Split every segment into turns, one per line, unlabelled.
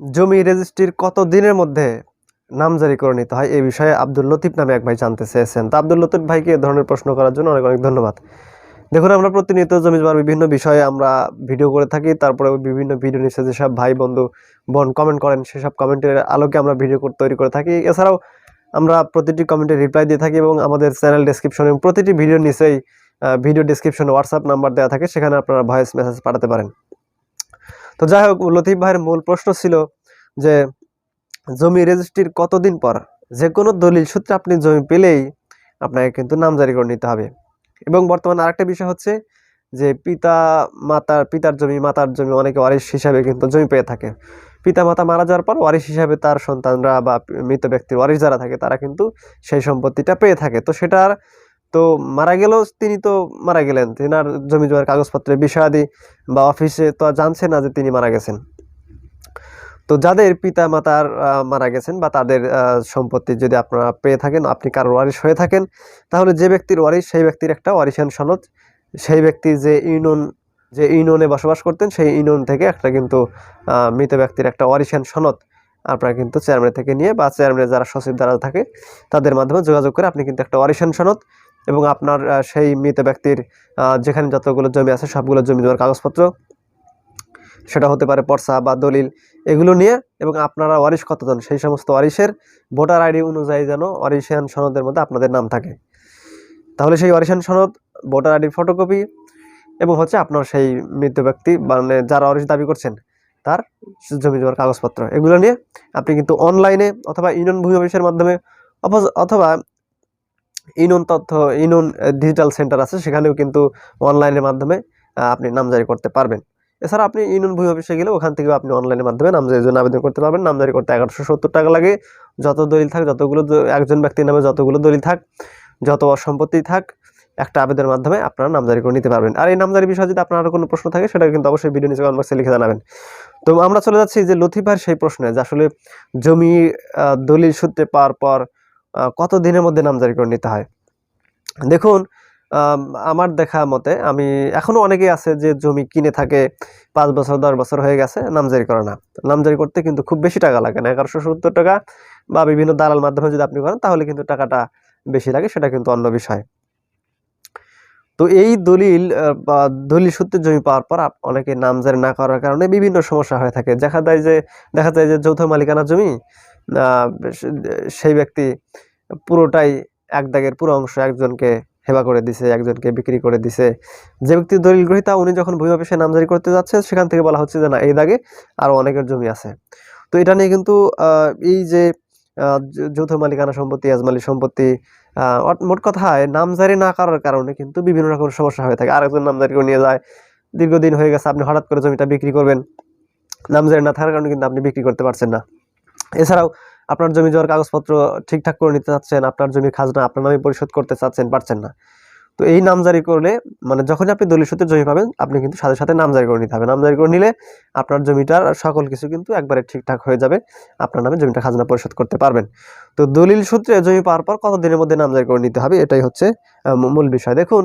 জমি রেজিস্ট্রির কত দিনের মধ্যে নামজারি করে নিতে হয়? এই বিষয়ে আব্দুল লতিফ নামে এক ভাই জানতে চেয়েছেন। তো আব্দুল লতিফ ভাইকে এ ধরনের প্রশ্ন করার জন্য অনেক অনেক ধন্যবাদ। দেখুন, আমরা প্রতিনিয়ত জমি জমার বিভিন্ন বিষয়ে আমরা ভিডিও করে থাকি, তারপরে বিভিন্ন ভিডিও নিচে যেসব ভাই, বন্ধু, বোন কমেন্ট করেন সেসব কমেন্টের আলোকে আমরা ভিডিও তৈরি করে থাকি। এছাড়াও আমরা প্রতিটি কমেন্টে রিপ্লাই দিয়ে থাকি এবং আমাদের চ্যানেল ডেসক্রিপশনে প্রতিটি ভিডিও নিচেই ভিডিও ডেসক্রিপশনে হোয়াটসঅ্যাপ নাম্বার দেওয়া থাকে, সেখানে আপনারা ভয়েস মেসেজ পাঠাতে পারেন। তো যাই হোক, লতিফ ভাইয়ের মূল প্রশ্ন ছিল যে, জমি রেজিস্ট্রির কতদিন পর যে কোনো দলিল সূত্রে আপনি জমি পেলেই আপনাকে কিন্তু নামজারি করে নিতে হবে। এবং বর্তমানে আরেকটা বিষয় হচ্ছে যে, পিতা মাতার, পিতার জমি, মাতার জমি অনেকে ওয়ারিশ হিসাবে কিন্তু জমি পেয়ে থাকে। পিতা মাতা মারা যাওয়ার পর ওয়ারিশ হিসাবে তার সন্তানরা বা মৃত ব্যক্তির ওয়ারিশ যারা থাকে, তারা কিন্তু সেই সম্পত্তিটা পেয়ে থাকে। তো সেটার তো মারা গেলেও তিনি তো মারা গেলেন। তিনার জমি জমার কাগজপত্রে বিষয়াদি বা অফিসে তো আর জানছে না যে তিনি মারা গেছেন। তো যাদের পিতা মাতার মারা গেছেন বা তাদের সম্পত্তি যদি আপনারা পেয়ে থাকেন, আপনি কারোর ওয়ারিশ হয়ে থাকেন, তাহলে যে ব্যক্তির ওয়ারিশ, সেই ব্যক্তির একটা ওয়ারিশান সনদ। সেই ব্যক্তি যে ইউনিয়ন, যে ইউনিয়নে বসবাস করতেন, সেই ইউনিয়ন থেকে একটা কিন্তু মৃত ব্যক্তির একটা ওয়ারিশান সনদ আপনারা কিন্তু চেয়ারম্যান থেকে নিয়ে বা চেয়ারম্যানের যারা সচিব দ্বারা থাকে, তাদের মাধ্যমে যোগাযোগ করে আপনি কিন্তু একটা ওয়ারিশান সনদ এবং আপনার সেই মৃত ব্যক্তির যেখানে যতগুলো জমি আছে সবগুলো জমি দেওয়ার কাগজপত্র, সেটা হতে পারে পর্সা বা দলিল, এগুলো নিয়ে এবং আপনারা ওয়ারিশ কতজন? সেই সমস্ত ওয়ারিশের ভোটার আইডি অনুযায়ী যেন ওয়ারিশান সনদের মধ্যে আপনাদের নাম থাকে। তাহলে সেই ওয়ারিশান সনদ, ভোটার আইডির ফটোকপি এবং হচ্ছে আপনার সেই মৃত ব্যক্তি মানে যারা ওয়ারিশ দাবি করছেন, তার জমি জমার কাগজপত্র। এগুলো নিয়ে আপনি কিন্তু অনলাইনে অথবা ইউনিয়ন ভূমি অফিসের মাধ্যমে অথবা ইউনিয়ন তথ্য, ইউনিয়ন ডিজিটাল সেন্টার আছে, সেখানেও কিন্তু অনলাইনের মাধ্যমে আপনি নামজারি করতে পারবেন। এছাড়া আপনি ইউনিয়ন ভূমি অফিসে গেলে ওখান থেকে আপনি অনলাইনের মাধ্যমে নামজারির জন্য আবেদন করতে পারবেন। নামজারি করতে এগারোশো সত্তর টাকা লাগে। যত দলিল থাক, যতগুলো একজন ব্যক্তির নামে যতগুলো দলিল থাক, যত সম্পত্তি থাক, একটা আবেদনের মাধ্যমে আপনারা নামজারি করে নিতে পারবেন। আর এই নামজারি বিষয়ে যদি আপনার আরও কোনো প্রশ্ন থাকে সেটা কিন্তু অবশ্যই ভিডিও নিচে কমেন্ট বক্সে লিখে জানাবেন। তো আমরা চলে যাচ্ছি যে লতিফার সেই প্রশ্নে, যে আসলে জমি দলিল সূত্রে পাওয়ার পর কত দিনের মধ্যে নামজারি করে নিতে হয়? দেখুন আমার দেখা মতে আমি, এখনও অনেকেই আছে যে জমি কিনে থাকে, পাঁচ বছর, দশ বছর হয়ে গেছে, নামজারি করে না। নামজারি করতে কিন্তু খুব বেশি টাকা লাগে না, এগারোশো সত্তর টাকা বা বিভিন্ন দালাল মাধ্যমে যদি আপনি করেন, তাহলে কিন্তু টাকাটা বেশি লাগে, সেটা কিন্তু অন্য বিষয়। তো এই দলিল বা দলিল সূত্রে জমি পাওয়ার পর অনেকে নামজারি না করার কারণে বিভিন্ন সমস্যা হয়ে থাকে। দেখা যায় যে, দেখা যায় যে যৌথ মালিকানা জমি সেই ব্যক্তি পুরোটাই এক দাগের পুরো অংশ একজনকে হেবা করে দিছে, একজনকে বিক্রি করে দিছে। যে ব্যক্তি দলিল গ্রহীতা, উনি যখন ভূমি অফিসে নামজারি করতে যাচ্ছে, সেখান থেকে বলা হচ্ছে যে না, এই দাগে আরও অনেকের জমি আছে। তো এটা নিয়ে কিন্তু এই যে যৌথ মালিকানা সম্পত্তি আজমালি সম্পত্তি মোট কথায় নামজারি না করার কারণে কিন্তু বিভিন্ন রকম সমস্যা হয়ে থাকে। আরেকজন নামজারি করে নিয়ে যায়, দীর্ঘদিন হয়ে গেছে, আপনি হঠাৎ করে জমিটা বিক্রি করবেন, নামজারি না থাকার কারণে কিন্তু আপনি বিক্রি করতে পারছেন না। এছাড়াও আপনার জমি জমার কাগজপত্র ঠিকঠাক করে নিতে চাচ্ছেন, আপনার জমির খাজনা আপনার নামে পরিশোধ করতে চাচ্ছেন, পারছেন না। তো এই নামজারি করলে মানে যখনই আপনি দলিল সূত্রে জমি পাবেন, আপনি কিন্তু সাথে সাথে নামজারি করে নিতে হবে। নামজারি করে নিলে আপনার জমিটার সকল কিছু কিন্তু একবারে ঠিকঠাক হয়ে যাবে। আপনার নামে জমিটা খাজনা পরিশোধ করতে পারবেন। তো দলিল সূত্রে জমি পাওয়ার পর কত দিনের মধ্যে নামজারি করে নিতে হবে, এটাই হচ্ছে মূল বিষয়। দেখুন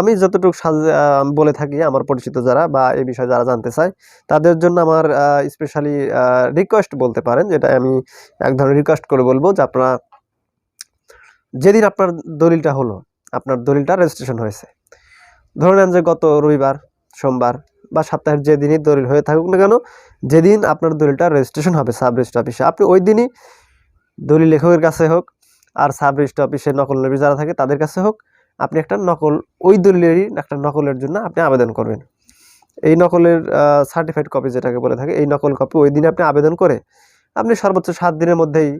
আমি যতটুকু বলে থাকি, আমার পরিচিত যারা বা এই বিষয়ে যারা জানতে চায়, তাদের জন্য আমার স্পেশালি রিকোয়েস্ট বলতে পারেন, যেটা আমি এক ধরনের রিকোয়েস্ট করে বলব যে আপনারা, যেদিন আপনার দলিলটা হলো আপনার দলিলটা রেজিস্ট্রেশন হয়েছে। ধরে নেন যে গত রবিবার, সোমবার বা সপ্তাহের যে দিনই দলিল হয়ে থাকুক না কেন, যেদিন আপনার দলিলটা রেজিস্ট্রেশন হবে সাব রেজিস্ট্রি অফিসে। আপনি ওই দিনই দলিল লেখকের কাছে হোক আর সাব রেজিস্ট্রি অফিসে নকল নবী যারা থাকে তাদের কাছে হোক, আপনি একটা নকল, ওই দলিলেরই একটা নকলের জন্য আপনি আবেদন করবেন। এই নকলের সার্টিফাইড কপি যেটাকে বলে থাকে, এই নকল কপি ওই দিনে আপনি আবেদন করে আপনি সর্বোচ্চ সাত দিনের মধ্যেই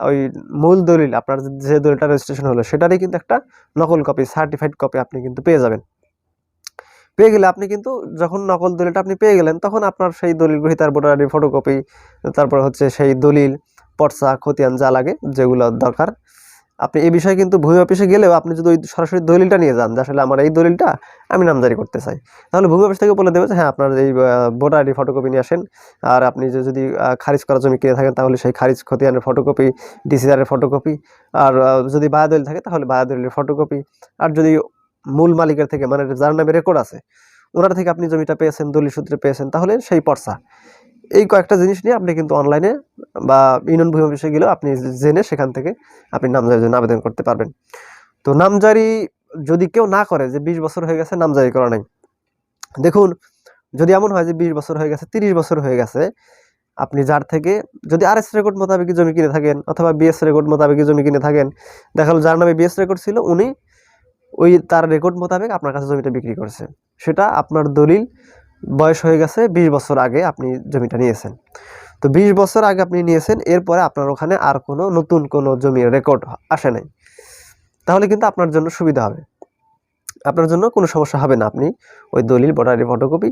ওই মূল দলিল, আপনার যে দলিলটা রেজিস্ট্রেশন হলো, সেটারই কিন্তু একটা নকল কপি সার্টিফাইড কপি আপনি কিন্তু পেয়ে যাবেন। পেয়ে গেলে আপনি কিন্তু যখন নকল দলিলটা আপনি পেয়ে গেলেন, তখন আপনার সেই দলিল ভোটার আইডি ফটোকপি তারপর হচ্ছে সেই দলিল, পর্চা, খতিয়ান যা লাগে যেগুলো দরকার আপনি এই বিষয়ে কিন্তু ভূমি অফিসে গেলেও আপনি যদি ওই সরাসরি দলিলটা নিয়ে যান যে আসলে আমার এই দলিলটা আমি নামজারি করতে চাই। তাহলে ভূমি অফিস থেকে বলে দেবে যে হ্যাঁ আপনার এই ভোটার আইডি ফটোকপি নিয়ে আসেন। আর আপনি যে, যদি খারিজ করা জমি কিনে থাকেন, তাহলে সেই খারিজ খতিয়ানের ফটোকপি ডিসিআরের ফটোকপি আর যদি বায়া দলিল থাকে, তাহলে বায়া দলিলের ফটোকপি আর যদি মূল মালিকের থেকে মানে যার নামে রেকর্ড আছে, ওনার থেকে আপনি জমিটা পেয়েছেন, দলিল সূত্রে পেয়েছেন, তাহলে সেই পর্চা এই কয়েকটা জিনিস নিয়ে আপনি কিন্তু অনলাইনে বা ইউনিয়ন ভূমি অফিসে গেলেও আপনি জেনে সেখান থেকে আপনি নামজারির জন্য আবেদন করতে পারবেন। তো নামজারি যদি কেউ না করে যে বিশ বছর হয়ে গেছে নামজারি করা নাই, দেখুন যদি এমন হয় যে বিশ বছর হয়ে গেছে, তিরিশ বছর হয়ে গেছে, আপনি যার থেকে যদি আর এস রেকর্ড মোতাবেক জমি কিনে থাকেন অথবা বিএস রেকর্ড মোতাবেক জমি কিনে থাকেন, দেখা গেলো যার নামে বিএস রেকর্ড ছিল উনি ওই তার রেকর্ড মোতাবেক আপনার কাছে জমিটা বিক্রি করছে। সেটা আপনার দলিল বয়স হয়ে গেছে, বিশ বছর আগে আপনি জমিটা নিয়েছেন। তো বিশ বছর আগে আপনি নিয়েছেন, এরপরে আপনার ওখানে আর কোনো নতুন কোনো জমির রেকর্ড আসে নাই। তাহলে কিন্তু আপনার জন্য সুবিধা হবে। আপনার জন্য কোনো সমস্যা হবে না। আপনি ওই দলিল ভোটারি ফটোকপি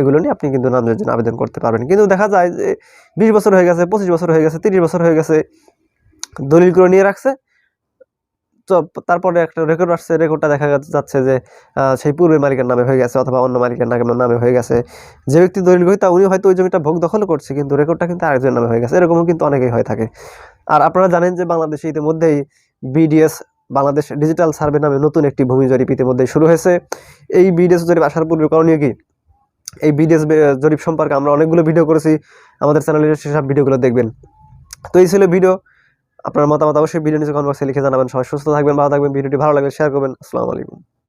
এগুলো নিয়ে আপনি কিন্তু নামের জন্য আবেদন করতে পারবেন। কিন্তু দেখা যায় যে বিশ বছর হয়ে গেছে, পঁচিশ বছর হয়ে গেছে, তিরিশ বছর হয়ে গেছে, দলিলগুলো নিয়ে রাখছে তারপরে একটা রেকর্ড আসছে রেকর্ডটা দেখা যাচ্ছে যে সেই পূর্বের মালিকের নামে হয়ে গেছে অথবা অন্য মালিকের নামে নামে হয়ে গেছে। যে ব্যক্তি দলিল গ্রহীতা উনি হয়তো ওই জমিটা ভোগ দখল করছে, কিন্তু রেকর্ডটা কিন্তু আরেকজনের নামে হয়ে গেছে। এরকমও কিন্তু অনেকেই হয়ে থাকে। আর আপনারা জানেন যে বাংলাদেশে ইতিমধ্যেই বিডিএস বাংলাদেশ ডিজিটাল সার্ভে নামে নতুন একটি ভূমি জরিপ ইতিমধ্যেই শুরু হয়েছে। এই বিডিএস জরিপ আসার পূর্বে করণীয় কি? এই বিডিএস জরিপ সম্পর্কে আমরা অনেকগুলো ভিডিও করেছি। আমাদের চ্যানেলে সেসব ভিডিওগুলো দেখবেন। তো এই ছিল ভিডিও আপনার মতামত অবশ্যই ভিডিও নিচে কমেন্ট বক্সে লিখে জানাবেন। সবাই সুস্থ থাকবেন, ভালো থাকবেন, ভিডিওটি ভালো লাগলে শেয়ার করবেন। আসসালামু আলাইকুম।